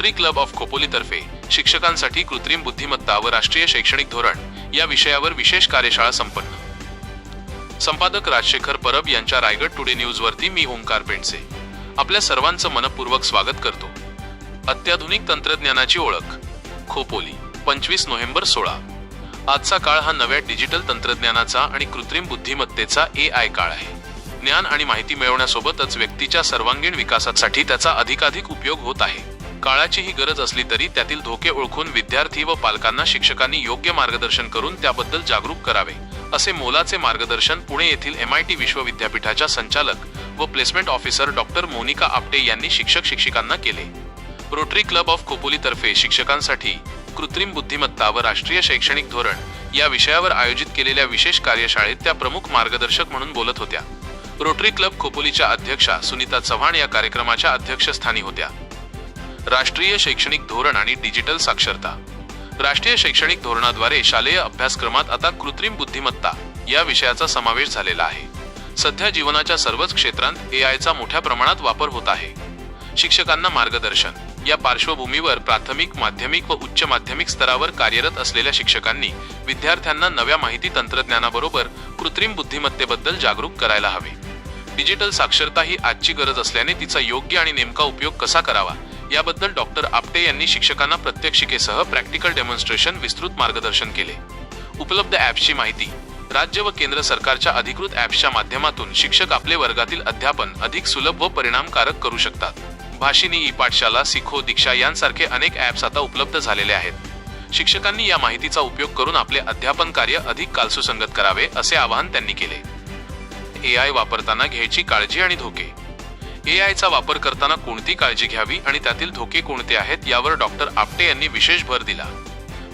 Rotary club of खोपोलीतर्फे शिक्षकांसाठी कृत्रिम बुद्धिमत्ता व राष्ट्रीय शैक्षणिक धोरण या विषयावर विशेष कार्यशाळा संपन्न. संपादक राजशेखर परब यांच्या रायगड टुडे न्यूजवरती मी ओंकार पेंडसे. आपल्या सर्वांचं मनपूर्वक स्वागत करतो. अत्याधुनिक तंत्रज्ञानाची ओळख खोपोली पंचवीस नोव्हेंबर सोळा. आजचा काळ हा नव्या डिजिटल तंत्रज्ञानाचा आणि कृत्रिम बुद्धिमत्तेचा ए आय काळ आहे. ज्ञान आणि माहिती मिळवण्यासोबतच व्यक्तीच्या सर्वांगीण विकासासाठी त्याचा अधिकाधिक उपयोग होत आहे. काळाची ही गरज असली तरी त्यातील धोके ओळखून विद्यार्थी व पालकांना शिक्षकांनी योग्य मार्गदर्शन करून त्याबद्दल जागरूक करावे असे मोलाचे मार्गदर्शन पुणे येथील एम आय टी विश्वविद्यापीठाच्या संचालक व placement officer doctor Monika Apte यांनी शिक्षक शिक्षिकांना केले. रोटरी क्लब ऑफ खोपोलीतर्फे शिक्षकांसाठी कृत्रिम बुद्धिमत्ता व राष्ट्रीय शैक्षणिक धोरण या विषयावर आयोजित केलेल्या विशेष कार्यशाळेत त्या प्रमुख मार्गदर्शक म्हणून बोलत होत्या. रोटरी क्लब खोपोलीच्या अध्यक्षा सुनीता चव्हाण या कार्यक्रमाच्या अध्यक्षस्थानी होत्या. राष्ट्रीय शैक्षणिक धोरण आणि डिजिटल साक्षरता. राष्ट्रीय शैक्षणिक धोरणाद्वारे शालेय अभ्यासक्रमात आता कृत्रिम बुद्धिमत्ता या विषयाचा समावेश झालेला आहे. सध्या जीवनाच्या सर्वच क्षेत्रांत ए चा मोठ्या प्रमाणात वापर होत आहे. शिक्षकांना मार्गदर्शन. या पार्श्वभूमीवर प्राथमिक माध्यमिक व उच्च माध्यमिक स्तरावर कार्यरत असलेल्या शिक्षकांनी विद्यार्थ्यांना नव्या माहिती तंत्रज्ञानाबरोबर कृत्रिम बुद्धिमत्तेबद्दल जागरूक करायला हवे. डिजिटल साक्षरता ही आजची गरज असल्याने तिचा योग्य आणि नेमका उपयोग कसा करावा याबद्दल डॉक्टर आपटे यांनी शिक्षकांना प्रात्यक्षिकेसह प्रॅक्टिकल डेमॉन्स्ट्रेशन विस्तृत मार्गदर्शन केले. उपलब्ध ॲप्सची माहिती. राज्य व केंद्र सरकारच्या अधिकृत ॲप्सच्या माध्यमातून शिक्षक आपले वर्गातील अध्यापन अधिक सुलभ व परिणामकारक करू शकतात. भाषिनी ई पाठशाला सिखो दीक्षा यांसारखे अनेक ॲप्स आता उपलब्ध झालेले आहेत. शिक्षकांनी या माहितीचा उपयोग करून आपले अध्यापन कार्य अधिक कालसुसंगत करावे असे आवाहन त्यांनी केले. ए आय वापरताना घ्यायची काळजी आणि धोके. ए वापर करताना कोणती काळजी घ्यावी आणि त्यातील धोके कोणते आहेत यावर डॉक्टर आपटे यांनी विशेष भर दिला.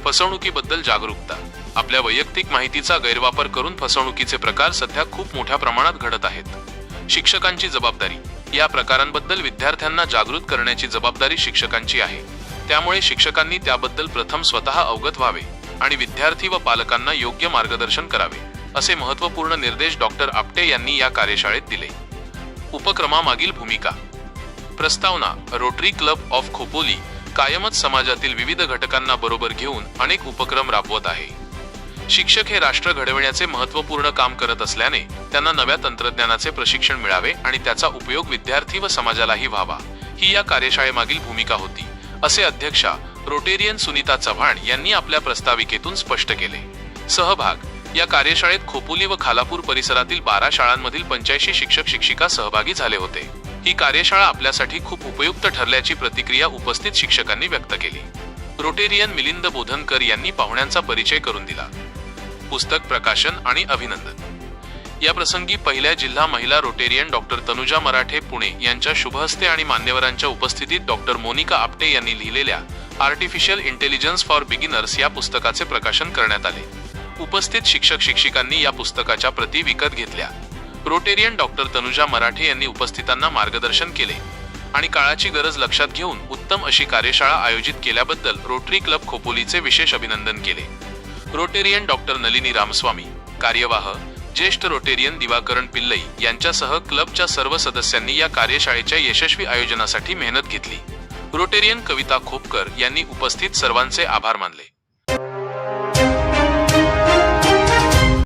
फसवणुकीबद्दल जागरूकता. आपल्या वैयक्तिक माहितीचा गैरवापर करून फसवणुकीचे प्रकार सध्या खूप मोठ्या प्रमाणात घडत आहेत. शिक्षकांची जबाबदारी. या प्रकारांबद्दल विद्यार्थ्यांना जागृत करण्याची जबाबदारी शिक्षकांची आहे. त्यामुळे शिक्षकांनी त्याबद्दल प्रथम स्वतः अवगत व्हावे आणि विद्यार्थी व पालकांना योग्य मार्गदर्शन करावे असे महत्त्वपूर्ण निर्देश डॉक्टर आपटे यांनी या कार्यशाळेत दिले. उपक्रमामागील भूमिका. प्रस्तावना रोटरी क्लब ऑफ खोपोली कायमच समाजातील विविध घटकांना बरोबर घेऊन अनेक उपक्रम राबवत आहे. शिक्षक हे राष्ट्र घडविण्याचे महत्त्वपूर्ण काम करत असल्याने त्यांना नव्या तंत्रज्ञानाचे प्रशिक्षण मिळावे आणि त्याचा उपयोग विद्यार्थी व समाजालाही व्हावा. ही या कार्यशाळेमागील भूमिका होती असे अध्यक्षा रोटेरियन सुनीता चव्हाण यांनी आपल्या प्रस्ताविकेतून स्पष्ट केले. सहभाग या कार्यशाळेत खोपोली व खालापूर परिसरातील बारा शाळांमधील पंच्याऐंशी शिक्षक शिक्षिका सहभागी झाले होते. ही कार्यशाळा आपल्यासाठी खूप उपयुक्त ठरल्याची प्रतिक्रिया उपस्थित शिक्षकांनी व्यक्त केली. रोटेरियन मिलिंद बोधनकर यांनी पाहुण्यांचा परिचय करून दिला. पुस्तक प्रकाशन आणि अभिनंदन. या प्रसंगी पहिल्या जिल्हा महिला रोटेरियन डॉक्टर तनुजा मराठे पुणे यांच्या शुभहस्ते आणि मान्यवरांच्या उपस्थितीत डॉक्टर मोनिका आपटे यांनी लिहिलेल्या आर्टिफिशियल इंटेलिजन्स फॉर बिगिनर्स या पुस्तकाचे प्रकाशन करण्यात आले. उपस्थित शिक्षक शिक्षिकांनी या पुस्तकाच्या प्रती विकत घेतल्या. रोटेरियन डॉक्टर तनुजा मराठे यांनी उपस्थितांना मार्गदर्शन केले आणि काळाची गरज लक्षात घेऊन उत्तम अशी कार्यशाळा आयोजित केल्याबद्दल रोटरी क्लब खोपोलीचे विशेष अभिनंदन केले. रोटेरियन डॉक्टर नलिनी रामस्वामी कार्यवाह ज्येष्ठ रोटेरियन दिवाकरण पिल्लई यांच्यासह क्लबच्या सर्व सदस्यांनी या कार्यशाळेच्या यशस्वी आयोजनासाठी मेहनत घेतली. रोटेरियन कविता खोपकर यांनी उपस्थित सर्वांचे आभार मानले.